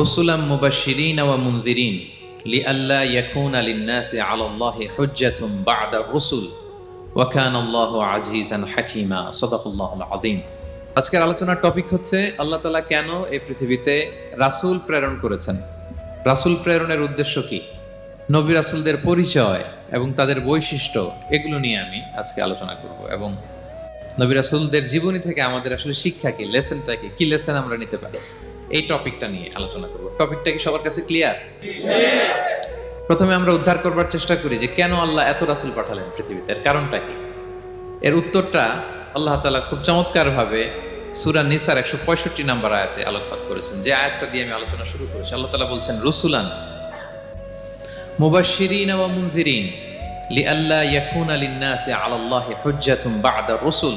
রসুলাম মুবাশিরিন ওয়া মুনদিরিন লিআল্লা ইয়াকুনা লিন-নাসি 'আলা আল্লাহি হুজ্জাতুন বা'দা রুসুল ওয়া কানা আল্লাহু আজিজান হাকীমা। সাদাকাল্লাহুল আযীম। আজকের আলোচনার টপিক হচ্ছে আল্লাহ তাআলা কেন এই পৃথিবীতে রাসূল প্রেরণ করেছেন? রাসূল প্রেরণের উদ্দেশ্য কি? নবী রাসূলদের পরিচয় এবং তাদের বৈশিষ্ট্য, এগুলো নিয়ে আমি আজকে আলোচনা করব। এবং নবী রাসূলদের জীবনী থেকে আমাদের আসলে শিক্ষা কি, লেসনটা কি কি লেসন আমরা নিতে পারি? এই টপিকটা নিয়ে আলোচনা করব। টপিকটা কি সবার কাছে ক্লিয়ার প্রথমে আমরা উদ্ধার করবার চেষ্টা করি যে কেন আল্লাহ এত রাসূল পাঠালেন পৃথিবীতে? এর কারণটা কি? এর উত্তরটা আল্লাহ তাআলা খুব চমৎকার ভাবে সূরা নিসার 165 নাম্বার আয়াতে আলোকপাত করেছেন। যে আয়াতটা দিয়ে আমি আলোচনা শুরু করেছি, আল্লাহ তাআলা বলছেন, রসুলান মুবাশশিরিন ওয়া মুনজিরিন লিআল্লা ইয়াকুনা লিন-নাসি 'আলা আল্লাহি বা'দা রুসুল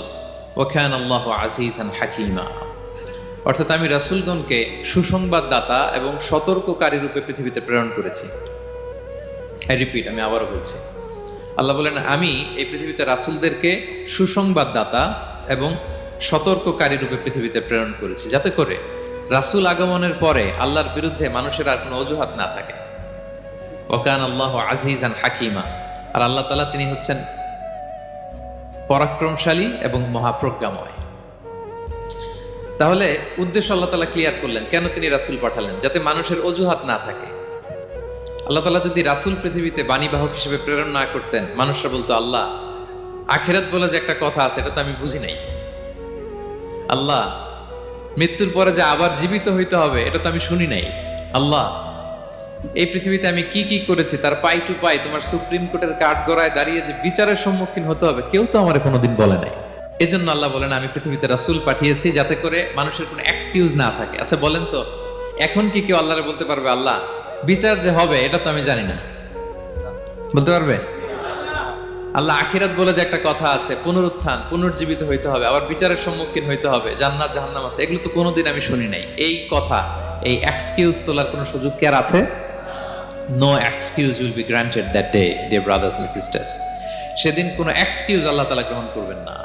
ওয়া কানা আল্লাহু আজিজান হাকীমা। অর্থাৎ আমি রাসূলগণকে সুসংবাদদাতা এবং সতর্ককারী রূপে পৃথিবীতে প্রেরণ করেছি। আই রিপিট আমি আবারও বলছি। আল্লাহ বলেন, আমি এই পৃথিবীতে রাসূলদেরকে সুসংবাদদাতা এবং সতর্ককারী রূপে পৃথিবীতে প্রেরণ করেছি। যাতে করে রাসূল আগমনের পরে আল্লাহর বিরুদ্ধে মানুষের আর কোনো অজুহাত না থাকে। ওকান আল্লাহ আজিজান হাকিমা। আর আল্লাহ তালা তিনি হচ্ছেন পরাক্রমশালী এবং মহাপ্রজ্ঞাময়। তাহলে উদ্দেশ্য আল্লাহ তালা ক্লিয়ার করলেন, কেন তিনি রাসূল পাঠালেন, যাতে মানুষের অজুহাত না থাকে। আল্লাহ তালা যদি রাসূল পৃথিবীতে বাণীবাহক হিসেবে প্রেরণ না করতেন, মানুষরা বলতো, আল্লাহ, আখেরাত বলে যে একটা কথা আছে, এটা তো আমি বুঝি নাই। আল্লাহ, মৃত্যুর পরে যে আবার জীবিত হইতে হবে, এটা তো আমি শুনি নাই। আল্লাহ, এই পৃথিবীতে আমি কি কি করেছি, তার পাই টু পাই, তোমার সুপ্রিম কোর্টের কাঠ গড়ায় দাঁড়িয়ে যে বিচারের সম্মুখীন হতে হবে, কেউ তো আমার কোনোদিন বলে নাই। এজন্য আল্লাহ বলেন, আমি পৃথিবীতে রাসূল পাঠিয়েছি যাতে করে মানুষের কোনো এক্সকিউজ না থাকে। আচ্ছা বলেন তো, এখন কি কেউ আল্লাহরে বলতে পারবে, আল্লাহ, বিচার যে হবে, এটা তো আমি জানি না। বলতে পারবে? আল্লাহ আখিরাত বলে যে একটা কথা আছে, পুনরুত্থান, পুনর্জীবিত হইতে হবে, আবার বিচারের সম্মুখীন হইতে হবে, জান্নাত, জাহান্নাম আছে। এগুলো তো কোনোদিন আমি শুনি নাই। এই কথা, এই এক্সকিউজ তোলার কোনো সুযোগ কি আর আছে? No excuse will be granted that day dear brothers and sisters সেদিন কোনো এক্সকিউজ আল্লাহ তালা গ্রহণ করবেন না।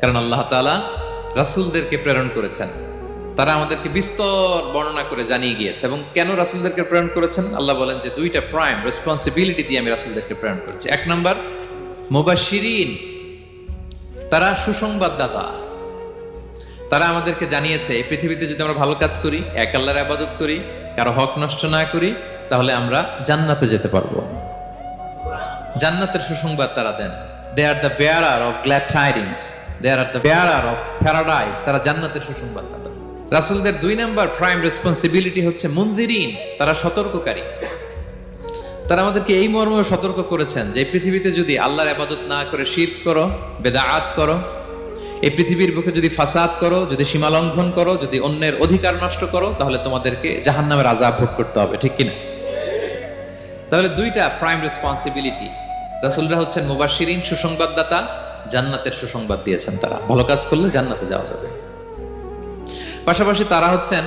কারণ আল্লাহ তালা রাসুলদেরকে প্রেরণ করেছেন। তারা আমাদেরকে বিস্তর বর্ণনা করে জানিয়ে গিয়েছে এবং কেন রাসুলদেরকে প্রেরণ করেছেন? আল্লাহ বলেন যে দুইটা প্রাইম রেসপন্সিবিলিটি দিয়ে আমি রাসুলদেরকে প্রেরণ করেছি। এক নম্বর, মুবাশশিরিন, তারা সুসংবাদদাতা। তারা আমাদেরকে জানিয়েছে, এই পৃথিবীতে যদি আমরা ভালো কাজ করি, এক আল্লাহর আবাদত করি, কারও হক নষ্ট না করি, তাহলে আমরা জান্নাতে যেতে পারব। জান্নাতের সুসংবাদ তারা দেন। They are the bearer of glad tidings তারা জান্নাতের সুসংবাদ দাতা। রাসূলদের দুই নাম্বার প্রাইম রেসপন্সিবিলিটি হচ্ছে মুনজিরিন তারা সতর্ককারী। তারা আমাদেরকে এই মর্মে সতর্ক করেছেন যে পৃথিবীতে যদি আল্লাহর আবাদত না করে শীত করো, বেদাআত করো, এই পৃথিবীর বুকে যদি ফাসাদ করো, যদি সীমা লঙ্ঘন করো, যদি অন্যের অধিকার নষ্ট করো, তাহলে তোমাদেরকে জাহান্নামের আজাব ভোগ করতে হবে, ঠিক কিনা? তাহলে দুইটা প্রাইম রেসপন্সিবিলিটি রাসূলরা হচ্ছেন মুবাশশিরিন, সুসংবাদদাতা জান্নাতের সুসংবাদ দিয়েছেন তারা। ভালো কাজ করলে জান্নাতে যাওয়া যাবে। পাশাপাশি তারা হচ্ছেন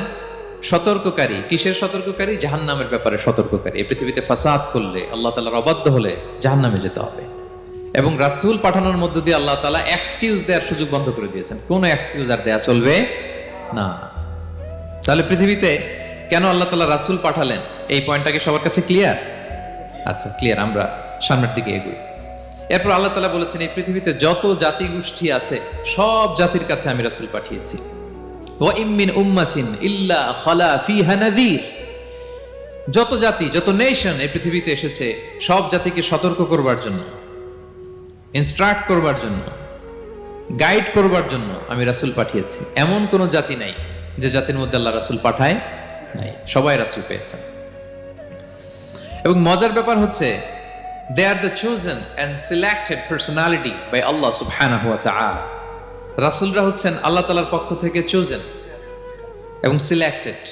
সতর্ককারী। কিসের সতর্ককারী? জাহান্নামের ব্যাপারে সতর্ককারী। এই পৃথিবীতে ফাসাদ করলে আল্লাহ তালার অবাধ্য হলে জাহান্নামে যেতে হবে। এবং রাসূল পাঠানোর মধ্য দিয়ে আল্লাহ তালা এক্সকিউজ দেওয়ার সুযোগ বন্ধ করে দিয়েছেন। কোনো এক্সকিউজ আর দেয়া চলবে না। তাহলে পৃথিবীতে কেন আল্লাহ তালা রাসূল পাঠালেন? এই পয়েন্টটাকে সবার কাছে ক্লিয়ার আচ্ছা ক্লিয়ার আমরা সামনের দিকে এগুই। এরপর আল্লাহ তালা বলেছেন, এই পৃথিবীতে যত জাতি গোষ্ঠী আছে, সব জাতির কাছে আমি রাসূল পাঠিয়েছি। ওয়াইমিন উম্মাতিন ইল্লা খালা ফিহা নাযীর। যত জাতি, যত নেশন এই পৃথিবীতে এসেছে, সব জাতিকে সতর্ক করবার জন্য ইনস্ট্রাক্ট করবার জন্য গাইড করবার জন্য আমি রাসুল পাঠিয়েছি। এমন কোন জাতি নাই যে জাতির মধ্যে আল্লাহ রাসূল পাঠায় নাই। সবাই রাসুল পেয়েছেন এবং মজার ব্যাপার হচ্ছে they are the chosen and selected personality by Allah সুবহানাহু ওয়া তাআলা রাসূলরা হচ্ছেন আল্লাহ তাআলার পক্ষ থেকে চোজেন এবং সিলেক্টেড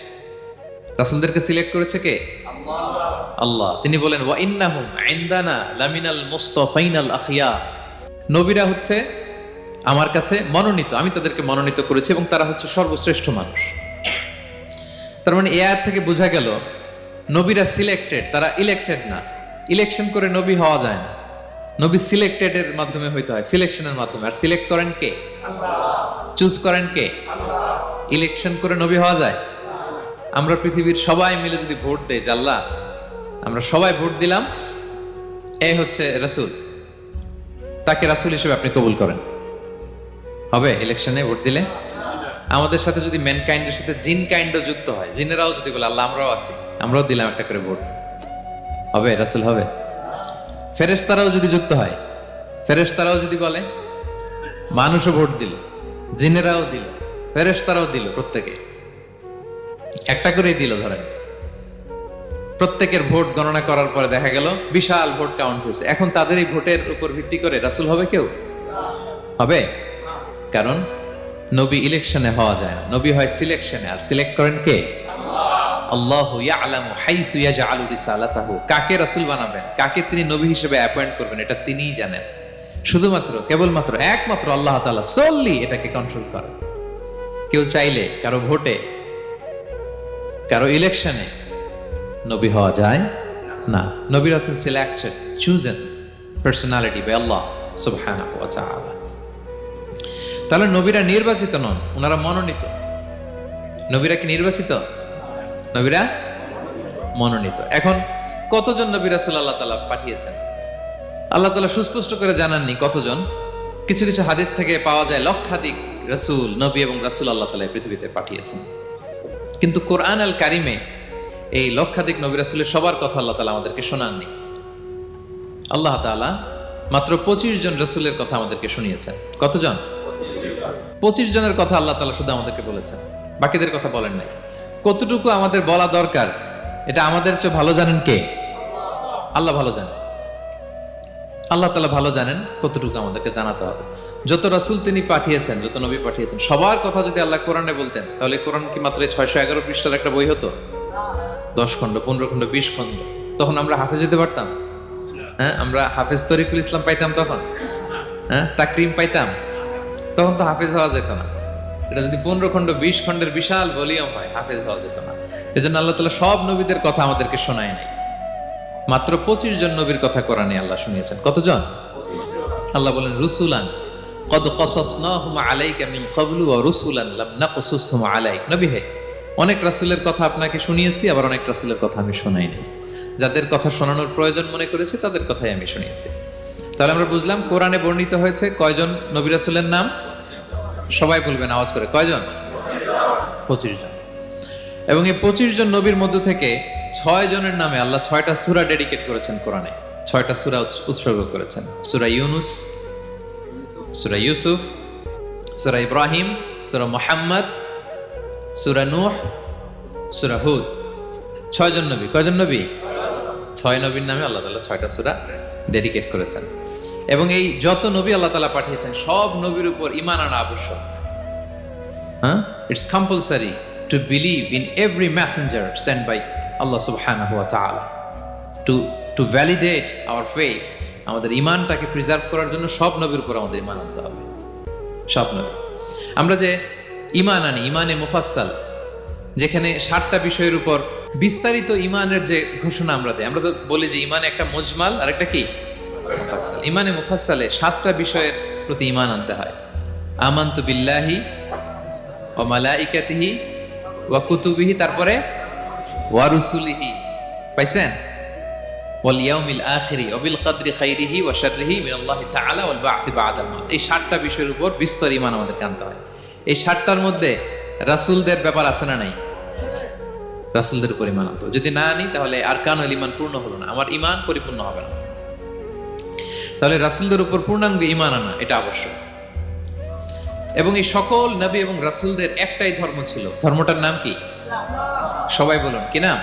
রাসূলদেরকে সিলেক্ট করেছে কে? আল্লাহ। তিনি বলেন, ওয়া ইন্নাহুম ইনদানা লামিনাল মুস্তাফাইনাল আখিয়া। নবীরা হচ্ছে আমার কাছে মনোনীত, আমি তাদেরকে মনোনীত করেছি এবং তারা হচ্ছে সর্বশ্রেষ্ঠ মানুষ। তার মানে এ থেকে বোঝা গেল, নবীরা সিলেক্টেড তারা ইলেক্টেড না। ইলেকশন করে নবী হওয়া যায় না। নবী সিলেক্টেড এর মাধ্যমে হইতে হয়, সিলেকশনের মাধ্যমে। আর সিলেক্ট করেন কে? চুজ করেন কে? ইলেকশন করে নবী হওয়া যায়? আমরা পৃথিবীর সবাই মিলে যদি ভোট দেই, যে আল্লাহ, আমরা সবাই ভোট দিলাম এ হচ্ছে রাসূল। তাকে রাসূল হিসেবে আপনি কবুল করেন। হবে? ইলেকশনে ভোট দিলে? আমাদের সাথে যদি ম্যান কাইন্ডের সাথে জিন কাইন্ডও যুক্ত হয়, জিনেরাও যদি বলে, আল্লাহ, আমরাও আছি, আমরাও দিলাম একটা করে ভোট। হবে, রাসূল হবে। ফেরেশতারাও যদি যুক্ত হয়, ফেরেশতারাও যদি বলে, মানুষও ভোট দিল, জিনেরাও দিল, ফেরেশতারাও দিল প্রত্যেকে। একটা করেই দিল ধরেন। প্রত্যেকের ভোট গণনা করার পরে দেখা গেল, বিশাল ভোট কাউন্ট হয়েছে। এখন তাদের এই ভোটের উপর ভিত্তি করে রাসুল হবে কেউ? হবে। কারণ নবী ইলেকশনে হওয়া যায় না। নবী হয় সিলেকশনে আর সিলেক্ট করেন কে? আল্লাহু কাকে বানাবেন? কাকে তিনি নবী হিসেবে অ্যাপয়েন্ট করবেন? এটা তিনিই জানেন। শুধুমাত্র, কেবলমাত্র, একমাত্র আল্লাহ solely এটাকে কন্ট্রোল কেউ চাইলে, কারও ভোটে, কারও ইলেকশনে নবী হওয়া যায় না। নবীর হচ্ছেন selected chosen personality by Allah সুবহানাহু ওয়া তাআলা। তাহলে নবীরা নির্বাচিত নন, ওনারা মনোনীত। নবীরা কি নির্বাচিত? নবীরা মনোনীত। এখন কতজন নবী রাসূল আল্লাহ তাআলা পাঠিয়েছেন? আল্লাহ তাআলা সুস্পষ্ট করে জানাননি কতজন। কিছু কিছু হাদিস থেকে পাওয়া যায় লক্ষাধিক রাসূল, নবী এবং রাসুল আল্লাহ এই পৃথিবীতে পাঠিয়েছেন। কিন্তু কোরআন আল কারিমে এই লক্ষাধিক নবী রাসূলের সবার কথা আল্লাহ তালা আমাদেরকে শোনাননি। আল্লাহ তাআলা মাত্র পঁচিশ জন রসুলের কথা আমাদেরকে শুনিয়েছেন। কতজন? পঁচিশ জনের কথা আল্লাহ তালা শুধু আমাদেরকে বলেছেন। বাকিদের কথা বলেন নাই। কতটুকু আমাদের বলা দরকার, এটা আমাদের চেয়ে ভালো জানেন কে? আল্লাহ ভালো জানেন আল্লাহ তালা ভালো জানেন কতটুকু আমাদেরকে জানাতে হবে। যত রাসূল তিনি পাঠিয়েছেন, যত নবী পাঠিয়েছেন, সবার কথা যদি আল্লাহ কোরআনে বলতেন, তাহলে কোরআন কি মাত্র ছয়শো এগারো পৃষ্ঠার একটা বই হতো? দশ খণ্ড, পনেরো খণ্ড, বিশ খণ্ড। তখন আমরা হাফেজ যেতে পারতাম? হ্যাঁ আমরা হাফেজ তরিকুল ইসলাম পাইতাম তখন? হ্যাঁ তাকরিম পাইতাম? তখন তো হাফেজ হওয়া যেত না। এটা যদি পনেরো খণ্ড, বিশ খণ্ডের বিশাল ভলিউম হয়, হাফেজ হওয়া যেত না। এই জন্য আল্লাহ তালা সব নবীদের কথা আমাদেরকে শোনায় নাই। মাত্র পঁচিশ জন নবীর কথা কোরআনে আল্লাহ শুনিয়েছেন। কতজন? আল্লাহ বলেন, রুসুলান, কদ কসসনাহুম আলাইকা আলাইক। নবী হে, অনেক রাসূলের কথা আপনাকে শুনিয়েছি, আবার অনেক রাসূলের কথা আমি শোনাই নাই। যাদের কথা শোনানোর প্রয়োজন মনে করেছি, তাদের কথাই আমি শুনিয়েছি। তাহলে আমরা বুঝলাম, কোরআনে বর্ণিত হয়েছে কয়জন নবী রাসূলের নাম? সবাই বলবেন আওয়াজ করে। কয়জন? পঁচিশ জন। এবং এই পঁচিশ জন নবীর মধ্য থেকে ছয় জনের নামে আল্লাহ ছয়টা সুরা ডেডিকেট করেছেন কোরআনে। ছয়টা সুরা উৎসর্গ করেছেন। সুরা ইউনুস, সুরা ইউসুফ, সুরা ইব্রাহিম, সুরা মোহাম্মদ, সুরা নূহ, সুরা হুদ। ছয়জন নবী। কয়জন নবী? ছয় নবীর নামে আল্লাহ তাআলা ছয়টা সুরা ডেডিকেট করেছেন। এবং এই যত নবী আল্লাহ তাআলা পাঠিয়েছেন, সব নবীর উপর ইমান আনা আবশ্যক। হ্যাঁ? It's compulsory to believe in every messenger sent by Allah ওয়া তাআলা to to validate our faith আমাদের ইমানটাকে প্রিজার্ভ করার জন্য সব নবীর উপর আমাদের ইমান আনতে হবে। সব নবী। আমরা যে ইমান আনি ইমানে মুফাসসাল, যেখানে সাতটা বিষয়ের উপর বিস্তারিত ইমানের যে ঘোষণা আমরা দেয় আমরা তো বলি যে ইমানে একটা মজমাল আর একটা কি? মুফাসসাল। ইমানে মুফাসসালে সাতটা বিষয়ের প্রতি ইমান আনতে হয়। আমান্তু বিল্লাহি ও মালাইকাতিহি ওয়া কুতুবিহি, তারপরে ওয়া রুসুলিহি। পাইছেন? আখিরি খাইরিহি এই সাতটা বিষয়ের উপর বিস্তর ইমান আমাদের আনতে হয়। এই সাতটার মধ্যে রাসূলদের ব্যাপার আছে না নাই? রাসূলদের উপর ইমান আনতে যদি না আনি, তাহলে আর কানুল ইমান পূর্ণ হলো না। আমার ইমান পরিপূর্ণ হবে না। তাহলে রাসূলদের উপর পূর্ণাঙ্গ ইমান আনা, এটা আবশ্যক। এবং এই সকল নবী এবং রাসূলদের একটাই ধর্ম ছিল। ধর্মটার নাম কি? সবাই বলুন, কি নাম?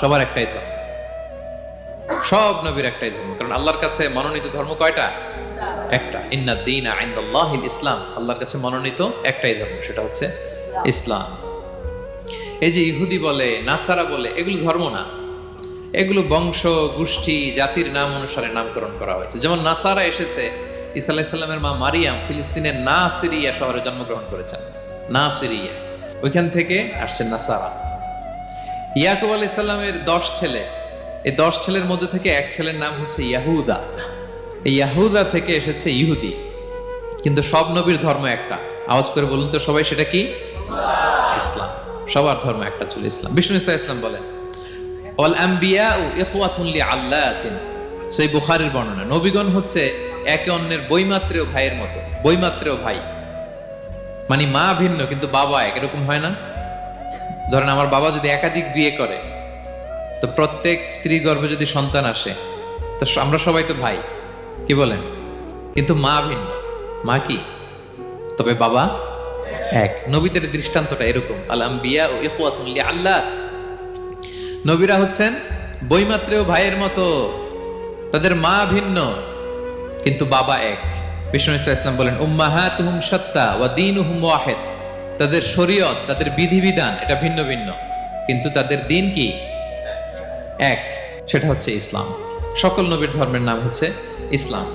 সবার একটাই ধর্ম। সব নবীর একটাই ধর্ম, কারণ আল্লাহর কাছে মনোনীত ধর্ম কয়টা? একটা। ইন্না দিন আইন্দাল্লাহিল ইসলাম। আল্লাহর কাছে মনোনীত একটাই ধর্ম, সেটা হচ্ছে ইসলাম। এই যে ইহুদি বলে, নাসারা বলে, এগুলো ধর্ম না। এগুলো বংশ, গোষ্ঠী, জাতির নাম অনুসারে নামকরণ করা হয়েছে। যেমন নাসারা এসেছে ইসা মা মারিয়াম ফিলিস্তিনের না সিরিয়া শহরে জন্মগ্রহণ করেছেন। না সিরিয়া ওইখান থেকে আসছেন নাসারা। ইয়াকুব আলাইসাল্লামের দশ ছেলে। এই দশ ছেলের মধ্যে থেকে এক ছেলের নাম হচ্ছে ইয়াহুদা। এই ইয়াহুদা থেকে এসেছে ইহুদি। কিন্তু সব নবীর ধর্ম একটা। আওয়াজ করে বলুন তো সবাই, সেটা কি? ইসলাম। সবার ধর্ম একটা ছিল ইসলাম। বিষ্ণু ইসলাম বলেন অল আম্বিয়া ও ইখওয়াতুল্লি আল্লাহ আছেন সেই বুখারের বর্ণনা। নবীগণ হচ্ছে একে অন্যের বইমাত্রেও ভাইয়ের মতো। বইমাত্রেও ভাই। মানে মা ভিন্ন, কিন্তু বাবা এক। এরকম হয় না? ধরেন আমার বাবা যদি একাধিক বিয়ে করে, তো প্রত্যেক স্ত্রী গর্ভে যদি সন্তান আসে, তো আমরা সবাই তো ভাই। কি বলেন? কিন্তু মা ভিন্ন। মা কি? তবে বাবা এক। নবীদের দৃষ্টান্তটা এরকম। আলাম বিয়া ও ইখওয়াতুল্লি আল্লাহ নবীরা হচ্ছেন বইমাত্রেও ভাইয়ের মতো। তাদের মা ভিন্ন, কিন্তু বাবা এক। বিষ্ণু ইসলাম বলেন উম্মাহা তুহুম সত্তা ওয়া দিন ওয়াহেদ। তাদের শরীয়ত, তাদের বিধিবিধান এটা ভিন্ন ভিন্ন, কিন্তু তাদের দিন কি? এক। সেটা হচ্ছে ইসলাম। সকল নবীর ধর্মের নাম হচ্ছে ইসলাম।